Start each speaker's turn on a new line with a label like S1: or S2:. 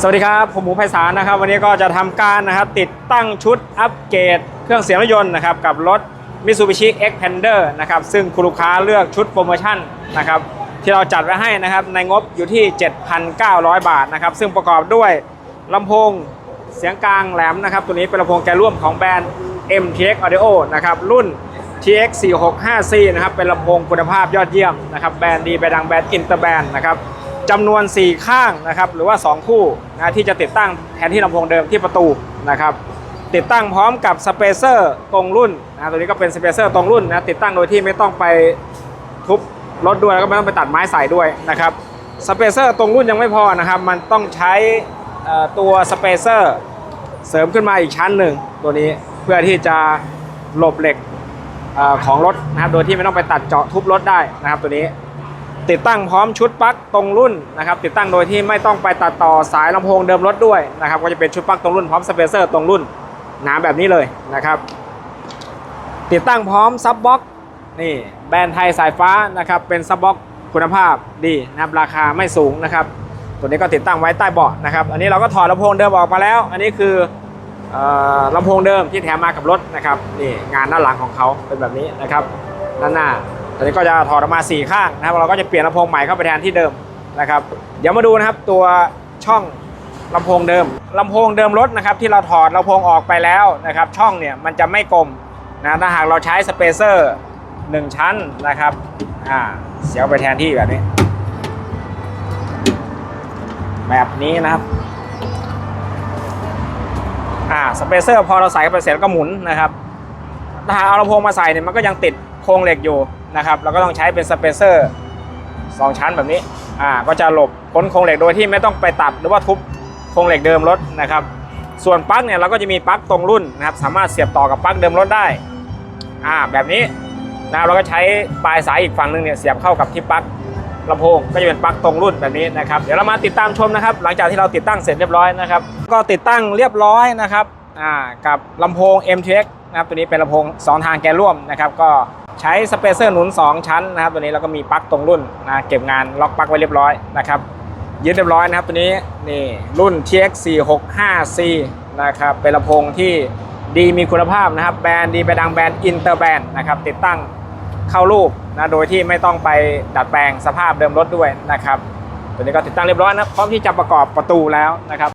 S1: สวัสดีครับ ผมหมูไพศาลนะครับ วันนี้ก็จะทำการนะครับติดตั้งชุดอัปเกรดเครื่องเสียงรถยนต์นะครับกับรถ Mitsubishi Xpander นะครับซึ่งคุณลูกค้าเลือกชุดโปรโมชั่นนะครับที่เราจัดไว้ให้นะครับในงบอยู่ที่ 7,900 บาทนะครับซึ่งประกอบด้วยลำโพงเสียงกลางแหลมนะครับตัวนี้เป็นลำโพงแกนร่วมของแบรนด์ MTX Audio นะครับรุ่น TX 465C นะครับเป็นลำโพงคุณภาพยอดเยี่ยมนะครับแบรนด์ดีไปดังแบรนด์อินเตอร์แบรนด์นะครับ จำนวน 4 ข้างนะครับหรือว่า 2 คู่นะที่จะติดตั้งแทนที่ลำโพงเดิมที่ประตูนะครับติดตั้งพร้อมกับสเปเซอร์ตรงรุ่นนะตัวนี้ก็เป็นสเปเซอร์ตรงรุ่นนะติดตั้งโดยที่ไม่ต้องไปทุบรถด้วยแล้วก็ไม่ต้องไปตัดไม้ใส่ด้วยนะครับสเปเซอร์ตรงรุ่นยังไม่พอนะครับมันต้องใช้ตัวสเปเซอร์เสริมขึ้นมาอีกชั้นหนึ่งตัวนี้เพื่อที่จะหลบเหล็กอของรถนะครับโดยที่ไม่ต้องไปตัดเจาะทุบรถได้นะครับตัวนี้ ติดตั้งพร้อมชุดปลั๊กตรงรุ่นนะครับติดตั้งโดยที่ไม่ต้องไปตัดต่อสายลำโพงเดิมรถด้วยนะครับก็จะเป็นชุดปลั๊กตรงรุ่นพร้อมสเปเซอร์ตรงรุ่นหนาแบบนี้เลยนะครับติดตั้งพร้อมซับบ็อกนี่แบรนด์ไทยสายฟ้านะครับเป็นซับบ็อกคุณภาพดีนะครับราคาไม่สูงนะครับตัวนี้ก็ติดตั้งไว้ใต้เบาะนะครับอันนี้เราก็ถอดลำโพงเดิมออกมาแล้ว อันนี้คืออ่อลำโพงเดิมที่แถมมากับรถนะครับนี่งานด้านหลังของเขาเป็นแบบนี้นะครับด้านหน้า ตอนนี้ก็จะถอดออกมาสี่ข้างนะครับเราก็จะเปลี่ยนลำโพงใหม่เข้าไปแทนที่เดิมนะครับ เดี๋ยวมาดูนะครับตัวช่องลำโพงเดิมลำโพงเดิมรถนะครับที่เราถอดลำโพงออกไปแล้วนะครับช่องเนี่ยมันจะไม่กลมนะถ้าหากเราใช้สเปเซอร์หนึ่งชั้นนะครับอ่าเสียบไปแทนที่แบบนี้ แบบนี้นะครับอ่าสเปเซอร์พอเราใส่เข้าไปเสร็จแล้วก็หมุนนะครับถ้าหากเอาลำโพงมาใส่เนี่ยมันก็ยังติดโครงเหล็กอยู่ นะครับเราก็ต้องใช้เป็นสเปเซอร์สองชั้นแบบนี้อ่าก็จะหลบพ้นโครงเหล็กโดยที่ไม่ต้องไปตัดหรือว่าทุบโครงเหล็กเดิมรถนะครับ ส่วนปลั๊กเนี่ยเราก็จะมีปลั๊กตรงรุ่นนะครับสามารถเสียบต่อกับปลั๊กเดิมรถได้อ่าแบบนี้นะรเราก็ใช้ปลายสายอีกฝั่งหนึ่งเนี่ยเสียบเข้ากับที่ปลั๊กลำโพงก็จะเป็นปลั๊กตรงรุ่นแบบนี้นะครับเดี๋ยวเรามาติดตามชมนะครับ หลังจากที่เราติดตั้งเสร็จเรียบร้อยนะครับ ก็ติดตั้งเรียบร้อยนะครับอ่ากับลำโพง MTX นะครับตัวนี้เป็นลำโพง 2 ทางแกนร่วมนะครับก็ ใช้สเปเซอร์หนุน 2 ชั้นนะครับ ตัวนี้แล้วก็มีปลั๊กตรงรุ่นนะเก็บงานล็อกปลั๊กไว้เรียบร้อยนะครับยึดเรียบร้อยนะครับ ตัวนี้นี่รุ่น TX 465C นะครับเป็นลำโพงที่ดีมีคุณภาพนะครับ แบรนด์ดีไปดังแบรนด์อินเตอร์แบรนด์นะครับติดตั้งเข้ารูปนะโดยที่ไม่ต้องไปดัดแปลงสภาพเดิมรถด้วยนะครับตัวนี้ก็ติดตั้งเรียบร้อยนะพร้อมที่จะประกอบประตูแล้วนะครับ